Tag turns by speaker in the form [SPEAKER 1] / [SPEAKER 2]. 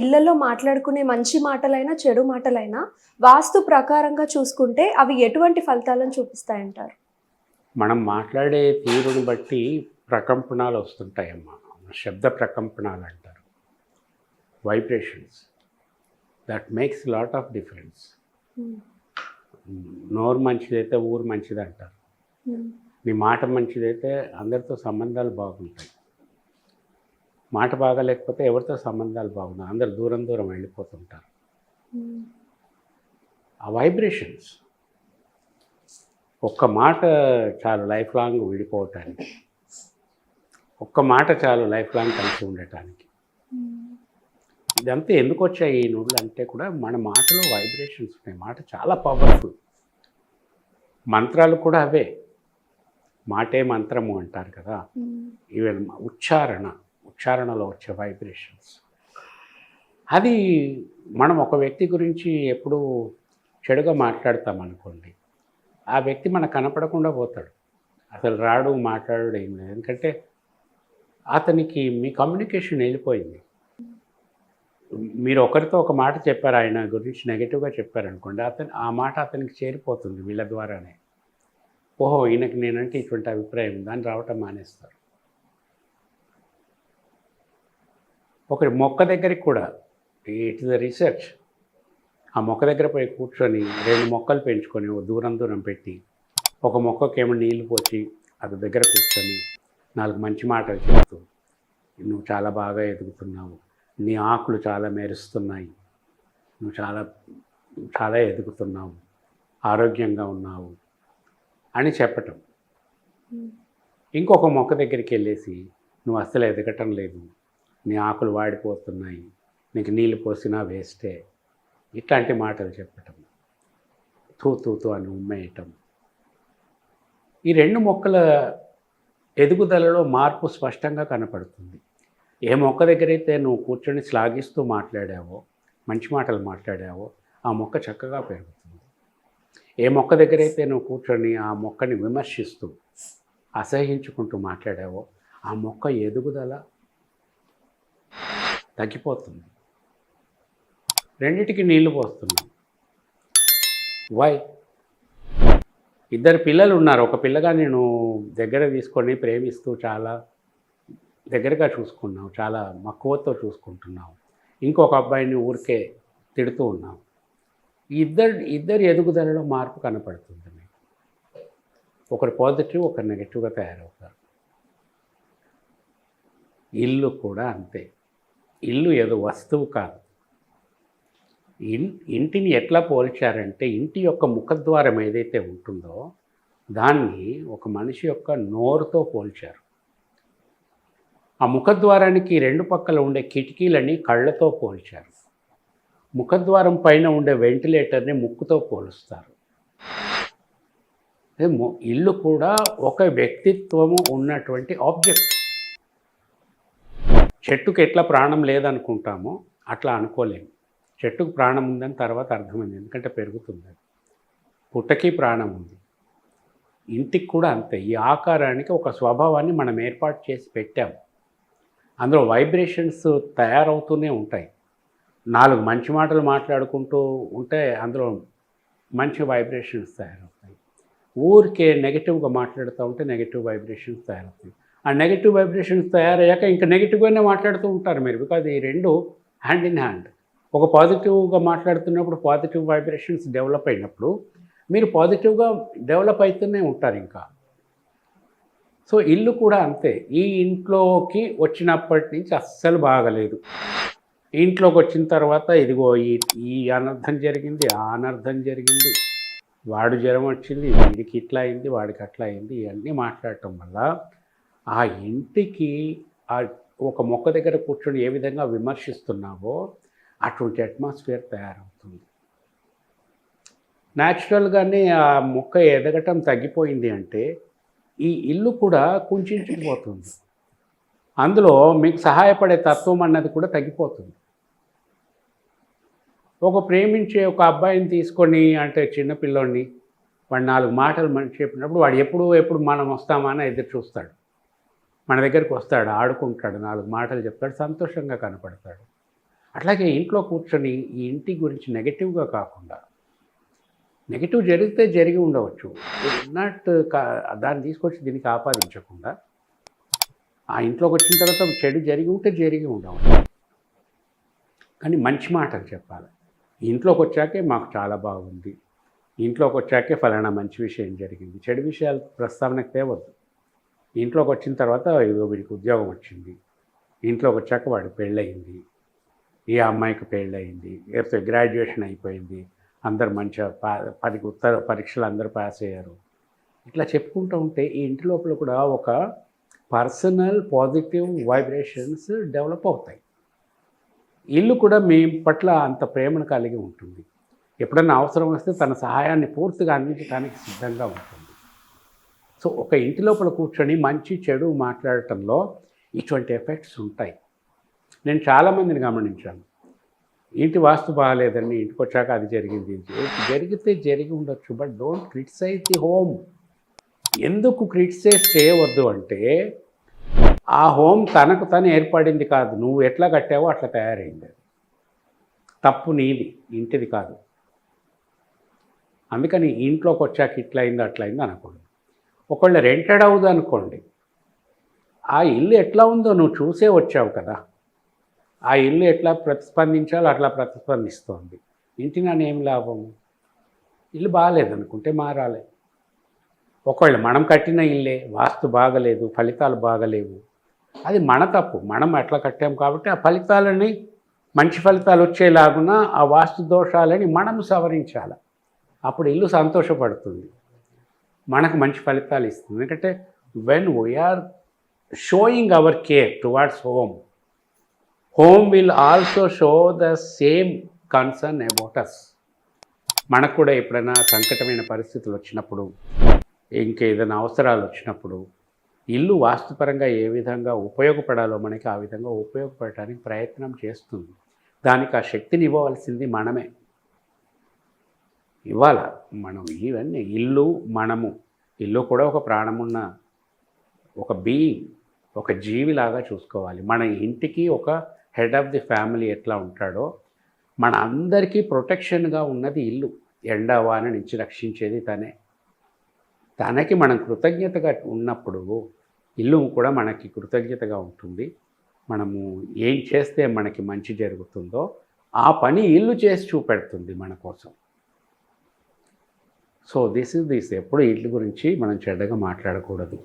[SPEAKER 1] ఇళ్ళలో మాట్లాడుకునే మంచి మాటలైనా చెడు మాటలైనా వాస్తు ప్రకారంగా చూసుకుంటే అవి ఎటువంటి ఫలితాలను చూపిస్తాయంటారు?
[SPEAKER 2] మనం మాట్లాడే తీరుని బట్టి ప్రకంపనాలు వస్తుంటాయమ్మా. శబ్ద ప్రకంపనాలు అంటారు. Vibrations that makes lot of difference నోరు మంచిదైతే ఊరు మంచిది అంటారు నీ మాట మంచిదైతే అందరితో సంబంధాలు బాగుంటాయి. మాట బాగాలేకపోతే ఎవరితో సంబంధాలు బాగున్నాయి అందరు దూరం దూరం వెళ్ళిపోతుంటారు. ఆ వైబ్రేషన్స్ ఒక్క మాట చాలు లైఫ్ లాంగ్ విడిపోవటానికి. ఒక్క మాట చాలు లైఫ్ లాంగ్ కలిసి ఉండటానికి. ఇదంతా ఎందుకు వచ్చాయి ఈ నూళ్ళు అంటే కూడా మన మాటలో వైబ్రేషన్స్ ఉన్నాయి. మాట చాలా పవర్ఫుల్ మంత్రాలు కూడా అవే. మాటే మంత్రము అంటారు కదా. ఈవెన్ ఉచ్చారణ. ఉచ్చారణలో వచ్చే వైబ్రేషన్స్ అది మనం ఒక వ్యక్తి గురించి ఎప్పుడు చెడుగా మాట్లాడతాం అనుకోండి ఆ వ్యక్తి మనకు కనపడకుండా పోతాడు. అసలు రాడు మాట్లాడు ఏం లేదు. ఎందుకంటే అతనికి మీ కమ్యూనికేషన్ వెళ్ళిపోయింది. మీరు ఒకరితో ఒక మాట చెప్పారు ఆయన గురించి నెగిటివ్గా చెప్పారనుకోండి అతను ఆ మాట అతనికి చేరిపోతుంది వీళ్ళ ద్వారానే. ఓహో ఈయనకి నేనంటే ఇటువంటి అభిప్రాయం దాన్ని రావటం మానేస్తారు. ఒక మొక్క దగ్గరికి కూడా ఇట్ ఇస్ ద రీసెర్చ్. ఆ మొక్క దగ్గర పోయి కూర్చొని రెండు మొక్కలు పెంచుకొని దూరం దూరం పెట్టి ఒక మొక్కకేమో నీళ్ళు పోసి అది దగ్గర కూర్చొని నాలుగు మంచి మాటలు చెప్తూ నువ్వు చాలా బాగా ఎదుగుతున్నావు. నీ ఆకులు చాలా మెరుస్తున్నాయి. నువ్వు చాలా చాలా ఎదుగుతున్నావు. ఆరోగ్యంగా ఉన్నావు. అని చెప్పటం. ఇంకొక మొక్క దగ్గరికి వెళ్ళేసి నువ్వు అస్సలు ఎదగటం లేదు. నీ ఆకులు వాడిపోతున్నాయి. నీకు నీళ్ళు పోసినా వేస్టే. ఇట్లాంటి మాటలు చెప్పటం. తూ తూ తూ అని ఉమ్మేయటం. ఈ రెండు మొక్కల ఎదుగుదలలో మార్పు స్పష్టంగా కనపడుతుంది. ఏ మొక్క దగ్గరైతే నువ్వు కూర్చొని శ్లాఘిస్తూ మాట్లాడావో మంచి మాటలు మాట్లాడావో ఆ మొక్క చక్కగా పెరుగుతుంది. ఏ మొక్క దగ్గరైతే నువ్వు కూర్చొని ఆ మొక్కని విమర్శిస్తూ అసహించుకుంటూ మాట్లాడావో ఆ మొక్క ఎదుగుదల తగ్గిపోతుంది. రెండిటికి నీళ్ళు పోస్తున్నాం వై ఇద్దరు పిల్లలు ఉన్నారు. ఒక పిల్లగా నేను దగ్గర తీసుకొని ప్రేమిస్తూ చాలా దగ్గరగా చూసుకున్నావు చాలా మక్కువతో చూసుకుంటున్నావు. ఇంకొక అబ్బాయిని ఊరికే తిడుతూ ఉన్నాం ఇద్దరు ఇద్దరు ఇద్దరి ఎదుగుదలలో మార్పు కనపడుతుంది మీకు. ఒకరు పాజిటివ్ ఒకరు నెగిటివ్గా తయారవుతారు. ఇల్లు కూడా అంతే. ఇల్లు ఏదో వస్తువు కాదు. ఇన్ ఇంటిని ఎట్లా పోల్చారంటే ఇంటి యొక్క ముఖద్వారం ఏదైతే ఉంటుందో దాన్ని ఒక మనిషి యొక్క నోరుతో పోల్చారు. ఆ ముఖద్వారానికి రెండు పక్కల ఉండే కిటికీలని కళ్ళతో పోల్చారు. ముఖద్వారం పైన ఉండే వెంటిలేటర్ని ముక్కుతో పోలుస్తారు. ఇల్లు కూడా ఒక వ్యక్తిత్వము ఉన్నటువంటి ఆబ్జెక్ట్. చెట్టుకు ఎట్లా ప్రాణం లేదనుకుంటామో అట్లా అనుకోలేము. చెట్టుకు ప్రాణం ఉందని తర్వాత అర్థమైంది. ఎందుకంటే పెరుగుతుంది అది. పుట్టకి ప్రాణం ఉంది. ఇంటికి కూడా అంతే. ఈ ఆకారానికి ఒక స్వభావాన్ని మనం ఏర్పాటు చేసి పెట్టాము. అందులో వైబ్రేషన్స్ తయారవుతూనే ఉంటాయి. నాలుగు మంచి మాటలు మాట్లాడుకుంటూ ఉంటే అందులో మంచి వైబ్రేషన్స్ తయారవుతాయి. ఊరికే నెగిటివ్గా మాట్లాడుతూ ఉంటే నెగిటివ్ వైబ్రేషన్స్ తయారవుతాయి. ఆ నెగిటివ్ వైబ్రేషన్స్ తయారయ్యాక ఇంకా నెగిటివ్గానే మాట్లాడుతూ ఉంటారు మీరు బికాజ్ ఈ రెండు హ్యాండ్ ఇన్ హ్యాండ్ ఒక పాజిటివ్గా మాట్లాడుతున్నప్పుడు పాజిటివ్ వైబ్రేషన్స్ డెవలప్ అయినప్పుడు మీరు పాజిటివ్గా డెవలప్ అవుతూనే ఉంటారు ఇంకా. సో ఇల్లు కూడా అంతే. ఈ ఇంట్లోకి వచ్చినప్పటి నుంచి అస్సలు బాగలేదు. ఇంట్లోకి వచ్చిన తర్వాత ఇదిగో ఈ ఈ అనర్థం జరిగింది ఆ అనర్థం జరిగింది. వాడు జ్వరం వచ్చింది వీడికి ఇట్లా అయింది వాడికి అట్లా అయింది ఇవన్నీ మాట్లాడటం వల్ల ఆ ఇంటికి ఆ ఒక మొక్క దగ్గర కూర్చొని ఏ విధంగా విమర్శిస్తున్నావో అటువంటి అట్మాస్ఫియర్ తయారవుతుంది. న్యాచురల్గానే ఆ మొక్క ఎదగటం తగ్గిపోయింది అంటే ఈ ఇల్లు కూడా కుంచుకుపోతుంది అందులో మీకు సహాయపడే తత్వం అన్నది కూడా తగ్గిపోతుంది. ఒక ప్రేమించే ఒక అబ్బాయిని తీసుకొని అంటే చిన్నపిల్లోని వాడు నాలుగు మాటలు మనకి చెప్పినప్పుడు వాడు ఎప్పుడు ఎప్పుడు మనం వస్తామా అని ఎదురు చూస్తాడు. మన దగ్గరికి వస్తాడు ఆడుకుంటాడు నాలుగు మాటలు చెప్తాడు సంతోషంగా కనపడతాడు. అట్లాగే ఇంట్లో కూర్చొని ఈ ఇంటి గురించి నెగటివ్గా కాకుండా నెగిటివ్ జరిగితే జరిగి ఉండవచ్చు. నాట్ దాన్ని తీసుకొచ్చి దీనికి ఆపాదించకుండా ఆ ఇంట్లోకి వచ్చిన తర్వాత చెడు జరిగి ఉంటే జరిగి ఉండవచ్చు. కానీ మంచి మాటలు చెప్పాలి. ఇంట్లోకి వచ్చాకే మాకు చాలా బాగుంది. ఇంట్లోకి వచ్చాకే ఫలానా మంచి విషయం జరిగింది. చెడు విషయాలు ప్రస్తావనకు తేవద్దు. ఇంట్లోకి వచ్చిన తర్వాత ఇదిగో వీడికి ఉద్యోగం వచ్చింది. ఇంట్లోకి వచ్చాక వాడు పెళ్ళయింది. ఈ అమ్మాయికి పెళ్ళయింది. లేకపోతే గ్రాడ్యుయేషన్ అయిపోయింది. అందరు మంచిగా పా పది ఉత్తర పరీక్షలు అందరూ పాస్ అయ్యారు. ఇట్లా చెప్పుకుంటూ ఉంటే ఈ ఇంటి లోపల కూడా ఒక పర్సనల్ పాజిటివ్ వైబ్రేషన్స్ డెవలప్ అవుతాయి. ఇల్లు కూడా మీ పట్ల అంత ప్రేమను కలిగి ఉంటుంది. ఎప్పుడన్నా అవసరం వస్తే తన సహాయాన్ని పూర్తిగా అందించడానికి సిద్ధంగా ఉంటుంది. సో ఒక ఇంటి లోపల కూర్చొని మంచి చెడు మాట్లాడటంలో ఇటువంటి ఎఫెక్ట్స్ ఉంటాయి. నేను చాలామందిని గమనించాను. ఇంటి వాస్తు బాగాలేదని ఇంటికి వచ్చాక అది జరిగింది? జరిగితే జరిగి ఉండొచ్చు but don't criticise the home. ఎందుకు క్రిటిసైజ్ చేయవద్దు అంటే ఆ హోమ్ తనకు తను ఏర్పడింది కాదు. నువ్వు ఎట్లా కట్టావో అట్లా తయారైంది తప్పు నీది ఇంటిది కాదు. అందుకని ఇంట్లోకి వచ్చాక ఇట్లా అయింది అట్లా అయింది అనకూడదు. ఒకళ్ళు రెంటెడ్ అవుదు అనుకోండి ఆ ఇల్లు ఎట్లా ఉందో నువ్వు చూసే వచ్చావు కదా. ఆ ఇల్లు ఎట్లా ప్రతిస్పందించాలో అట్లా ప్రతిస్పందిస్తోంది. ఇంటి నన్ను ఏం లాభం? ఇల్లు బాగాలేదనుకుంటే మారాలి. ఒకళ్ళు మనం కట్టిన ఇల్లే వాస్తు బాగలేదు ఫలితాలు బాగలేవు. అది మన తప్పు. మనం అట్లా కట్టాం కాబట్టి ఆ ఫలితాలని మంచి ఫలితాలు వచ్చేలాగున ఆ వాస్తు దోషాలని మనం సవరించాలి. అప్పుడు ఇల్లు సంతోషపడుతుంది. మనకు మంచి ఫలితాలు ఇస్తుంది. ఎందుకంటే when we are showing our care towards home home will also show the same concern about us మనకు కూడా ఎప్పుడైనా సంకటమైన పరిస్థితులు వచ్చినప్పుడు ఇంకేదైనా అవసరాలు వచ్చినప్పుడు ఇల్లు వాస్తుపరంగా ఏ విధంగా ఉపయోగపడాలో మనకి ఆ విధంగా ఉపయోగపడటానికి ప్రయత్నం చేస్తుంది. దానికి ఆ శక్తిని ఇవ్వవలసింది మనమే. ఇవ్వాల మనం ఇవన్నీ ఇల్లు మనము. ఇల్లు కూడా ఒక ప్రాణమున్న ఒక బీయింగ్ ఒక జీవిలాగా చూసుకోవాలి. మన ఇంటికి ఒక హెడ్ ఆఫ్ ది ఫ్యామిలీ ఎట్లా ఉంటాడో మన అందరికీ ప్రొటెక్షన్గా ఉన్నది ఇల్లు. ఎండవాన నుంచి రక్షించేది తనే. తనకి మనం కృతజ్ఞతగా ఉన్నప్పుడు ఇల్లు కూడా మనకి కృతజ్ఞతగా ఉంటుంది. మనము ఏం చేస్తే మనకి మంచి జరుగుతుందో ఆ పని ఇల్లు చేసి చూపెడుతుంది మన కోసం. So this is this. ఎప్పుడు వీటి గురించి మనం చెడ్డగా మాట్లాడకూడదు.